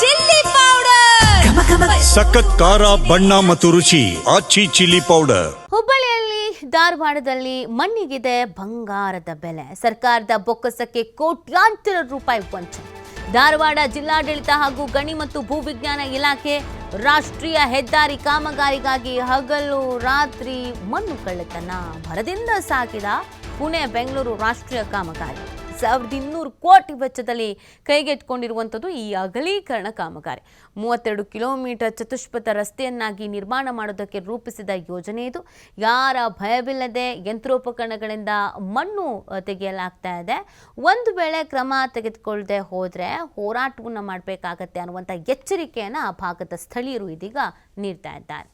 Chilli powder. ಸಖತ್ ಖಾರ ಬಣ್ಣ ಮತ್ತು ರುಚಿ ಆಚಿ ಚಿಲ್ಲಿ ಪೌಡರ್. ಹುಬ್ಬಳ್ಳಿಯಲ್ಲಿ ಧಾರವಾಡದಲ್ಲಿ ಮಣ್ಣಿಗಿದೆ ಬಂಗಾರದ ಬೆಲೆ. ಸರ್ಕಾರದ ಬೊಕ್ಕಸಕ್ಕೆ ಕೋಟ್ಯಾಂತರ ರೂಪಾಯಿ ವಂಚನೆ. ಧಾರವಾಡ ಜಿಲ್ಲಾಡಳಿತ ಹಾಗೂ ಗಣಿ ಮತ್ತು ಭೂವಿಜ್ಞಾನ ಇಲಾಖೆ ರಾಷ್ಟ್ರೀಯ ಹೆದ್ದಾರಿ ಕಾಮಗಾರಿಗಾಗಿ ಹಗಲು ರಾತ್ರಿ ಮಣ್ಣು ಕಳ್ಳತನ. ಭರದಿಂದ ಸಾಗಿದ ಪುಣೆ ಬೆಂಗಳೂರು ರಾಷ್ಟ್ರೀಯ ಕಾಮಗಾರಿ. ಸಾವಿರದ ಇನ್ನೂರು ಕೋಟಿ ವೆಚ್ಚದಲ್ಲಿ ಕೈಗೆಟ್ಕೊಂಡಿರುವಂಥದ್ದು ಈ ಅಗಲೀಕರಣ ಕಾಮಗಾರಿ. ಮೂವತ್ತೆರಡು ಕಿಲೋಮೀಟರ್ ಚತುಷ್ಪಥ ರಸ್ತೆಯನ್ನಾಗಿ ನಿರ್ಮಾಣ ಮಾಡೋದಕ್ಕೆ ರೂಪಿಸಿದ ಯೋಜನೆ ಇದು. ಯಾರ ಭಯವಿಲ್ಲದೆ ಯಂತ್ರೋಪಕರಣಗಳಿಂದ ಮಣ್ಣು ತೆಗೆಯಲಾಗ್ತಾ ಇದೆ. ಒಂದು ವೇಳೆ ಕ್ರಮ ತೆಗೆದುಕೊಳ್ಳದೆ ಹೋದರೆ ಹೋರಾಟವನ್ನು ಮಾಡಬೇಕಾಗತ್ತೆ ಅನ್ನುವಂಥ ಎಚ್ಚರಿಕೆಯನ್ನು ಆ ಭಾಗದ ಸ್ಥಳೀಯರು ಇದೀಗ ನೀಡ್ತಾ ಇದ್ದಾರೆ.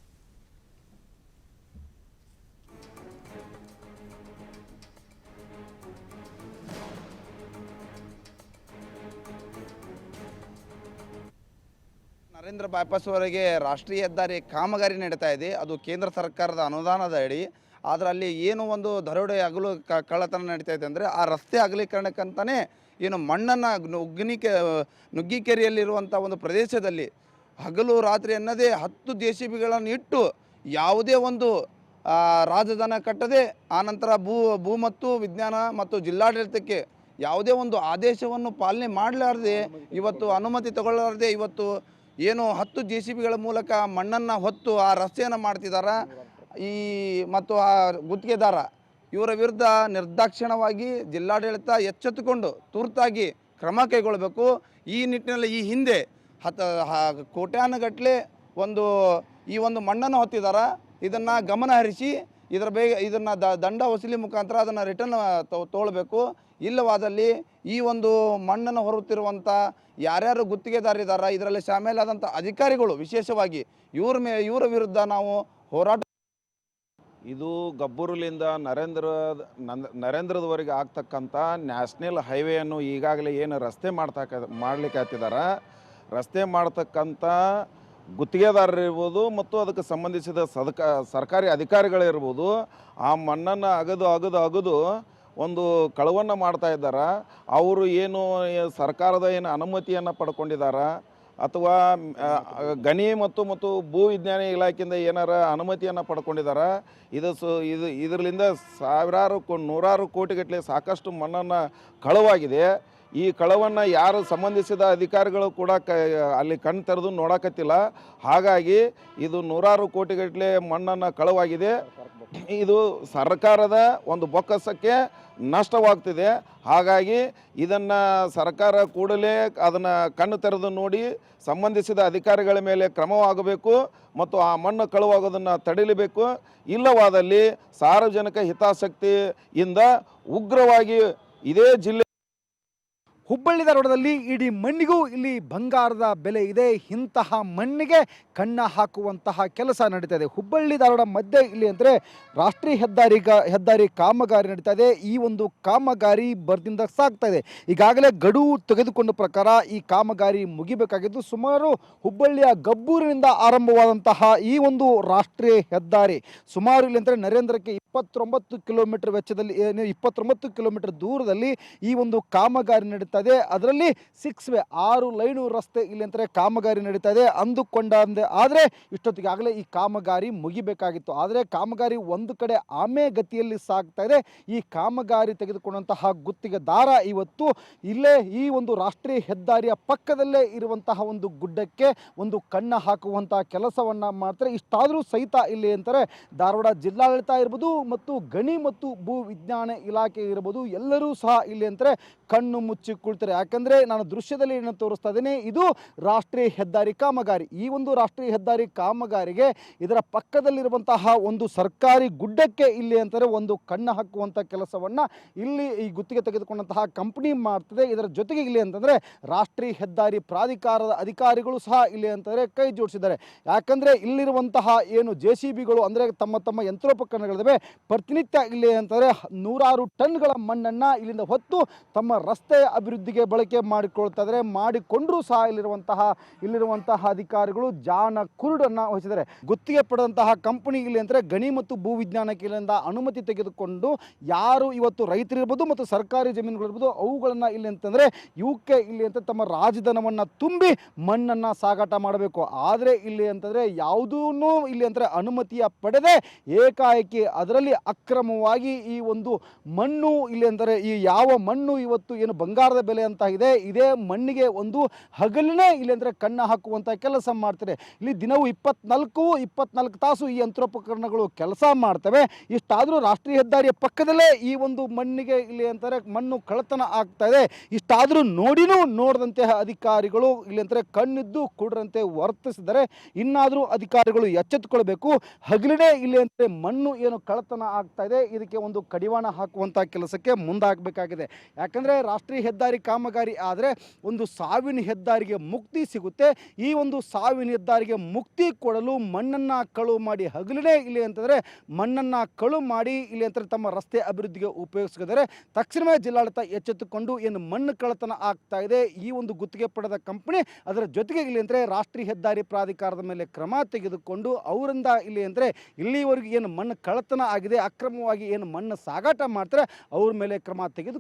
ನರೇಂದ್ರ ಬೈಪಾಸ್ವರೆಗೆ ರಾಷ್ಟ್ರೀಯ ಹೆದ್ದಾರಿ ಕಾಮಗಾರಿ ನಡೀತಾ ಇದೆ. ಅದು ಕೇಂದ್ರ ಸರ್ಕಾರದ ಅನುದಾನದ ಅಡಿ ಆದರೆ ಅಲ್ಲಿ ಏನು ಒಂದು ದರೋಡೆ ಹಗಲು ಕ, ಕಳ್ಳತನ ನಡೀತಾ ಇದೆ ಅಂದರೆ ಆ ರಸ್ತೆ ಅಗಲೀಕರಣಕ್ಕಂತಲೇ ಏನು ಮಣ್ಣನ್ನು ನುಗ್ಗಿನಿಕೆ ನುಗ್ಗಿಕೆರೆಯಲ್ಲಿರುವಂಥ ಒಂದು ಪ್ರದೇಶದಲ್ಲಿ ಹಗಲು ರಾತ್ರಿ ಅನ್ನದೇ ಹತ್ತು ಜೆ ಸಿ ಬಿಗಳನ್ನು ಇಟ್ಟು ಯಾವುದೇ ಒಂದು ರಾಜಧಾನ ಕಟ್ಟದೆ ಆನಂತರ ಭೂ ಭೂ ಮತ್ತು ವಿಜ್ಞಾನ ಮತ್ತು ಜಿಲ್ಲಾಡಳಿತಕ್ಕೆ ಯಾವುದೇ ಒಂದು ಆದೇಶವನ್ನು ಪಾಲನೆ ಮಾಡಲಾರದೆ, ಇವತ್ತು ಅನುಮತಿ ತಗೊಳ್ಳಾರ್ದೆ ಇವತ್ತು ಏನು ಹತ್ತು ಜೆ ಸಿ ಬಿಗಳ ಮೂಲಕ ಮಣ್ಣನ್ನು ಹೊತ್ತು ಆ ರಸ್ತೆಯನ್ನು ಮಾಡ್ತಿದ್ದಾರೆ ಈ ಮತ್ತು ಆ ಗುತ್ತಿಗೆದಾರ ಇವರ ವಿರುದ್ಧ ನಿರ್ದಾಕ್ಷಿಣ್ಯವಾಗಿ ಜಿಲ್ಲಾಡಳಿತ ಎಚ್ಚೆತ್ತುಕೊಂಡು ತುರ್ತಾಗಿ ಕ್ರಮ ಕೈಗೊಳ್ಳಬೇಕು. ಈ ನಿಟ್ಟಿನಲ್ಲಿ ಈ ಹಿಂದೆ ಹತ್ತು ಹ- ಕೋಟ್ಯಾನುಗಟ್ಟಲೆ ಒಂದು ಈ ಒಂದು ಮಣ್ಣನ್ನು ಹೊತ್ತಿದ್ದಾರೆ ಇದನ್ನು ಗಮನ ಹರಿಸಿ ಇದರ ಬೇಗ ಇದನ್ನು ದಂಡ ವಸೂಲಿ ಮುಖಾಂತರ ಅದನ್ನು ರಿಟರ್ನ್ ತೋಳ್ಬೇಕು. ಇಲ್ಲವಾದಲ್ಲಿ ಈ ಒಂದು ಮಣ್ಣನ್ನು ಹೊರುತ್ತಿರುವಂಥ ಯಾರ್ಯಾರು ಗುತ್ತಿಗೆದಾರಿದ್ದಾರೆ ಇದರಲ್ಲಿ ಶಾಮೇಲಾದಂಥ ಅಧಿಕಾರಿಗಳು ವಿಶೇಷವಾಗಿ ಇವ್ರ ಮೇ, ಇವರ ವಿರುದ್ಧ ನಾವು ಹೋರಾಟ ಇದು ಗಬ್ಬೂರಲಿಂದ ನರೇಂದ್ರ ನರೇಂದ್ರದವರೆಗೆ ಆಗ್ತಕ್ಕಂಥ ನ್ಯಾಷನಲ್ ಹೈವೇಯನ್ನು ಈಗಾಗಲೇ ಏನು ರಸ್ತೆ ಮಾಡ್ತಕ್ಕ ಮಾಡ್ಲಿಕ್ಕೆ ಹತ್ತಿದಾರ. ರಸ್ತೆ ಮಾಡ್ತಕ್ಕಂಥ ಗುತ್ತಿಗೆದಾರರಿರ್ಬೋದು ಮತ್ತು ಅದಕ್ಕೆ ಸಂಬಂಧಿಸಿದ ಸದಕ ಸರ್ಕಾರಿ ಅಧಿಕಾರಿಗಳಿರ್ಬೋದು ಆ ಮಣ್ಣನ್ನು ಅಗದು ಅಗದು ಅಗದು ಒಂದು ಕಳವನ್ನು ಮಾಡ್ತಾ ಇದ್ದಾರೆ? ಅವರು ಏನು ಸರ್ಕಾರದ ಏನು ಅನುಮತಿಯನ್ನು ಪಡ್ಕೊಂಡಿದ್ದಾರೆ? ಅಥವಾ ಗಣಿ ಮತ್ತು ಮತ್ತು ಭೂ ವಿಜ್ಞಾನ ಇಲಾಖೆಯಿಂದ ಏನಾರ ಅನುಮತಿಯನ್ನು ಪಡ್ಕೊಂಡಿದ್ದಾರೆ? ಇದು ಸು, ಇದು, ಇದರಿಂದ ಸಾವಿರಾರು ಕೋ, ನೂರಾರು ಕೋಟಿಗಟ್ಟಲೆ ಸಾಕಷ್ಟು ಮಣ್ಣನ್ನು ಕಳವಾಗಿದೆ. ಈ ಕಳವನ್ನು ಯಾರು ಸಂಬಂಧಿಸಿದ ಅಧಿಕಾರಿಗಳು ಕೂಡ ಕ, ಅಲ್ಲಿ ಕಣ್ ತೆರೆದು ನೋಡಕತ್ತಿಲ್ಲ. ಹಾಗಾಗಿ ಇದು ನೂರಾರು ಕೋಟಿಗಟ್ಟಲೆ ಮಣ್ಣನ್ನು ಕಳವಾಗಿದೆ. ಇದು ಸರ್ಕಾರದ ಒಂದು ಬೊಕ್ಕಸಕ್ಕೆ ನಷ್ಟವಾಗ್ತಿದೆ. ಹಾಗಾಗಿ ಇದನ್ನು ಸರ್ಕಾರ ಕೂಡಲೇ ಅದನ್ನು ಕಣ್ಣು ತೆರೆದು ನೋಡಿ ಸಂಬಂಧಿಸಿದ ಅಧಿಕಾರಿಗಳ ಮೇಲೆ ಕ್ರಮವಾಗಬೇಕು ಮತ್ತು ಆ ಮಣ್ಣು ಕಳುವಾಗೋದನ್ನು ತಡೆಯಲೇಬೇಕು. ಇಲ್ಲವಾದಲ್ಲಿ ಸಾರ್ವಜನಿಕ ಹಿತಾಸಕ್ತಿಯಿಂದ ಉಗ್ರವಾಗಿ ಇದೇ ಜಿಲ್ಲೆ ಹುಬ್ಬಳ್ಳಿ ಧಾರವಾಡದಲ್ಲಿ ಇಡೀ ಮಣ್ಣಿಗೂ ಇಲ್ಲಿ ಬಂಗಾರದ ಬೆಲೆ ಇದೆ. ಇಂತಹ ಮಣ್ಣಿಗೆ ಕಣ್ಣ ಹಾಕುವಂತಹ ಕೆಲಸ ನಡೀತಾ ಇದೆ. ಹುಬ್ಬಳ್ಳಿ ಧಾರವಾಡ ಮಧ್ಯೆ ಇಲ್ಲಿ ಅಂದರೆ ರಾಷ್ಟ್ರೀಯ ಹೆದ್ದಾರಿ ಹೆದ್ದಾರಿ ಕಾಮಗಾರಿ ನಡೀತಾ ಇದೆ. ಈ ಒಂದು ಕಾಮಗಾರಿ ಬರ್ದಿಂದ ಸಾಗ್ತಾ ಇದೆ. ಈಗಾಗಲೇ ಗಡುವು ತೆಗೆದುಕೊಂಡ ಪ್ರಕಾರ ಈ ಕಾಮಗಾರಿ ಮುಗಿಬೇಕಾಗಿದ್ದು ಸುಮಾರು ಹುಬ್ಬಳ್ಳಿಯ ಗಬ್ಬೂರಿನಿಂದ ಆರಂಭವಾದಂತಹ ಈ ಒಂದು ರಾಷ್ಟ್ರೀಯ ಹೆದ್ದಾರಿ ಸುಮಾರು ಇಲ್ಲಿ ಅಂದರೆ ನರೇಂದ್ರಕ್ಕೆ ಇಪ್ಪತ್ತೊಂಬತ್ತು ಕಿಲೋಮೀಟರ್ ವೆಚ್ಚದಲ್ಲಿ ಇಪ್ಪತ್ತೊಂಬತ್ತು ಕಿಲೋಮೀಟರ್ ದೂರದಲ್ಲಿ ಈ ಒಂದು ಕಾಮಗಾರಿ ನಡೀತಾ ಇದೆ ಅದರಲ್ಲಿ ಸಿಕ್ಸ್ ವೇ, ಆರು ಲೈನು ರಸ್ತೆ ಇಲ್ಲಿ ಅಂತಾರೆ ಕಾಮಗಾರಿ ನಡೀತಾ ಇದೆ. ಅಂದುಕೊಂಡಂತೆ ಆದರೆ ಇಷ್ಟೊತ್ತಿಗೆ ಆಗಲೇ ಈ ಕಾಮಗಾರಿ ಮುಗಿಬೇಕಾಗಿತ್ತು. ಆದರೆ ಕಾಮಗಾರಿ ಒಂದು ಕಡೆ ಆಮೆ ಗತಿಯಲ್ಲಿ ಸಾಗ್ತಾ ಇದೆ. ಈ ಕಾಮಗಾರಿ ತೆಗೆದುಕೊಂಡಂತಹ ಗುತ್ತಿಗೆದಾರ ಇವತ್ತು ಇಲ್ಲೇ ಈ ಒಂದು ರಾಷ್ಟ್ರೀಯ ಹೆದ್ದಾರಿಯ ಪಕ್ಕದಲ್ಲೇ ಇರುವಂತಹ ಒಂದು ಗುಡ್ಡಕ್ಕೆ ಒಂದು ಕಣ್ಣ ಹಾಕುವಂತಹ ಕೆಲಸವನ್ನ ಮಾಡ್ತಾರೆ. ಇಷ್ಟಾದರೂ ಸಹಿತ ಇಲ್ಲಿ ಅಂತಾರೆ ಧಾರವಾಡ ಜಿಲ್ಲಾಡಳಿತ ಇರ್ಬೋದು ಮತ್ತು ಗಣಿ ಮತ್ತು ಭೂ ವಿಜ್ಞಾನ ಇಲಾಖೆ ಇರ್ಬೋದು ಎಲ್ಲರೂ ಸಹ ಇಲ್ಲಿ ಅಂತಾರೆ ಕಣ್ಣು ಮುಚ್ಚಿ ಕುಳ್ತಾರೆ ಯಾಕಂದ್ರೆ ನಾನು ದೃಶ್ಯದಲ್ಲಿ ಏನು ತೋರಿಸ್ತಾ ಇದ್ದೀನಿ. ಇದು ರಾಷ್ಟ್ರೀಯ ಹೆದ್ದಾರಿ ಕಾಮಗಾರಿ. ಈ ಒಂದು ರಾಷ್ಟ್ರೀಯ ಹೆದ್ದಾರಿ ಕಾಮಗಾರಿಗೆ ಇದರ ಪಕ್ಕದಲ್ಲಿರುವಂತಹ ಒಂದು ಸರ್ಕಾರಿ ಗುಡ್ಡಕ್ಕೆ ಇಲ್ಲಿ ಅಂತಾರೆ ಒಂದು ಕಣ್ಣು ಹಾಕುವಂಥ ಕೆಲಸವನ್ನ ಇಲ್ಲಿ ಈ ಗುತ್ತಿಗೆ ತೆಗೆದುಕೊಂಡಂತಹ ಕಂಪನಿ ಮಾಡ್ತದೆ. ಇದರ ಜೊತೆಗೆ ಇಲ್ಲಿ ಅಂತಂದ್ರೆ ರಾಷ್ಟ್ರೀಯ ಹೆದ್ದಾರಿ ಪ್ರಾಧಿಕಾರದ ಅಧಿಕಾರಿಗಳು ಸಹ ಇಲ್ಲಿ ಅಂತಂದ್ರೆ ಕೈ ಜೋಡಿಸಿದ್ದಾರೆ. ಯಾಕಂದ್ರೆ ಇಲ್ಲಿರುವಂತಹ ಏನು ಜೆ ಸಿ ಬಿಗಳು ಅಂದ್ರೆ ತಮ್ಮ ತಮ್ಮ ಯಂತ್ರೋಪಕರಣಗಳಿದ್ದಾವೆ ಪ್ರತಿನಿತ್ಯ ಇಲ್ಲಿ ಅಂತಂದ್ರೆ ನೂರಾರು ಟನ್ಗಳ ಮಣ್ಣನ್ನ ಇಲ್ಲಿಂದ ಹೊತ್ತು ತಮ್ಮ ರಸ್ತೆ ಅಭಿವೃದ್ಧಿ ಅಭಿವೃದ್ಧಿಗೆ ಬಳಕೆ ಮಾಡಿಕೊಳ್ತಾ ಮಾಡಿಕೊಂಡರೂ ಸಹ ಇಲ್ಲಿರುವಂತಹ ಇಲ್ಲಿರುವಂತಹ ಅಧಿಕಾರಿಗಳು ಜಾನ ಕುರುಡನ್ನು ವಹಿಸಿದ್ದಾರೆ. ಗುತ್ತಿಗೆ ಪಡೆದಂತಹ ಕಂಪನಿ ಇಲ್ಲಿ ಅಂದರೆ ಗಣಿ ಮತ್ತು ಭೂ ವಿಜ್ಞಾನ ಕೇಂದ್ರದಿಂದ ಅನುಮತಿ ತೆಗೆದುಕೊಂಡು ಯಾರು ಇವತ್ತು ರೈತರಿರ್ಬೋದು ಮತ್ತು ಸರ್ಕಾರಿ ಜಮೀನುಗಳಿರ್ಬೋದು ಅವುಗಳನ್ನು ಇಲ್ಲಿ ಅಂತಂದರೆ ಇವಕ್ಕೆ ಇಲ್ಲಿ ಅಂತ ತಮ್ಮ ರಾಜಧನವನ್ನು ತುಂಬಿ ಮಣ್ಣನ್ನು ಸಾಗಾಟ ಮಾಡಬೇಕು. ಆದರೆ ಇಲ್ಲಿ ಅಂತಂದರೆ ಯಾವುದೂ ಇಲ್ಲಿ ಅಂದರೆ ಅನುಮತಿಯ ಪಡೆದೇ ಏಕಾಏಕಿ ಅದರಲ್ಲಿ ಅಕ್ರಮವಾಗಿ ಈ ಒಂದು ಮಣ್ಣು ಇಲ್ಲಿ ಅಂದರೆ ಈ ಯಾವ ಮಣ್ಣು ಇವತ್ತು ಏನು ಬಂಗಾರದ ಬೆಲೆ ಅಂತ ಇದೆ. ಇದೇ ಮಣ್ಣಿಗೆ ಒಂದು ಹಗಲಿನೇ ಇಲ್ಲಿ ಅಂದರೆ ಕಣ್ಣು ಹಾಕುವಂಥ ಕೆಲಸ ಮಾಡ್ತಾರೆ ಇಲ್ಲಿ ದಿನವೂ ಇಪ್ಪತ್ನಾಲ್ಕು ಇಪ್ಪತ್ನಾಲ್ಕು ತಾಸು ಈ ಯಂತ್ರೋಪಕರಣಗಳು ಕೆಲಸ ಮಾಡ್ತವೆ. ಇಷ್ಟಾದರೂ ರಾಷ್ಟ್ರೀಯ ಹೆದ್ದಾರಿಯ ಪಕ್ಕದಲ್ಲೇ ಈ ಒಂದು ಮಣ್ಣಿಗೆ ಇಲ್ಲಿ ಅಂತಾರೆ ಮಣ್ಣು ಕಳತನ ಆಗ್ತಾ ಇದೆ. ಇಷ್ಟಾದರೂ ನೋಡಿನೂ ನೋಡಿದಂತೆ ಅಧಿಕಾರಿಗಳು ಇಲ್ಲಿ ಅಂತಾರೆ ಕಣ್ಣಿದ್ದು ಕುಡ್ರಂತೆ ವರ್ತಿಸಿದರೆ ಇನ್ನಾದರೂ ಅಧಿಕಾರಿಗಳು ಎಚ್ಚೆತ್ತುಕೊಳ್ಬೇಕು. ಹಗಲಿನೇ ಇಲ್ಲಿ ಅಂದರೆ ಮಣ್ಣು ಏನು ಕಳತನ ಆಗ್ತಾ ಇದೆ. ಇದಕ್ಕೆ ಒಂದು ಕಡಿವಾಣ ಹಾಕುವಂಥ ಕೆಲಸಕ್ಕೆ ಮುಂದಾಗಬೇಕಾಗಿದೆ. ಯಾಕಂದರೆ ರಾಷ್ಟ್ರೀಯ ಹೆದ್ದಾರಿ ಕಾಮಗಾರಿ ಆದರೆ ಒಂದು ಸಾವಿನ ಹೆದ್ದಾರಿಗೆ ಮುಕ್ತಿ ಸಿಗುತ್ತೆ. ಈ ಒಂದು ಸಾವಿನ ಹೆದ್ದಾರಿಗೆ ಮುಕ್ತಿ ಕೊಡಲು ಮಣ್ಣನ್ನು ಕಳು ಮಾಡಿ ಹಗಲೇ ಇಲ್ಲಿ ಅಂತಂದರೆ ಮಣ್ಣನ್ನು ಕಳು ಮಾಡಿ ಇಲ್ಲಿ ಅಂತಂದರೆ ತಮ್ಮ ರಸ್ತೆ ಅಭಿವೃದ್ಧಿಗೆ ಉಪಯೋಗಿಸಿದರೆ ತಕ್ಷಣವೇ ಜಿಲ್ಲಾಡಳಿತ ಎಚ್ಚೆತ್ತುಕೊಂಡು ಏನು ಮಣ್ಣು ಕಳ್ಳತನ ಆಗ್ತಾ ಇದೆ, ಈ ಒಂದು ಗುತ್ತಿಗೆ ಪಡೆದ ಕಂಪನಿ ಅದರ ಜೊತೆಗೆ ಇಲ್ಲಿ ಅಂದರೆ ರಾಷ್ಟ್ರೀಯ ಹೆದ್ದಾರಿ ಪ್ರಾಧಿಕಾರದ ಮೇಲೆ ಕ್ರಮ ತೆಗೆದುಕೊಂಡು ಅವರಿಂದ ಇಲ್ಲಿ ಅಂದರೆ ಇಲ್ಲಿವರೆಗೂ ಏನು ಮಣ್ಣು ಕಳ್ಳತನ ಆಗಿದೆ, ಅಕ್ರಮವಾಗಿ ಏನು ಮಣ್ಣು ಸಾಗಾಟ ಮಾಡ್ತಾರೆ, ಅವ್ರ ಮೇಲೆ ಕ್ರಮ ತೆಗೆದು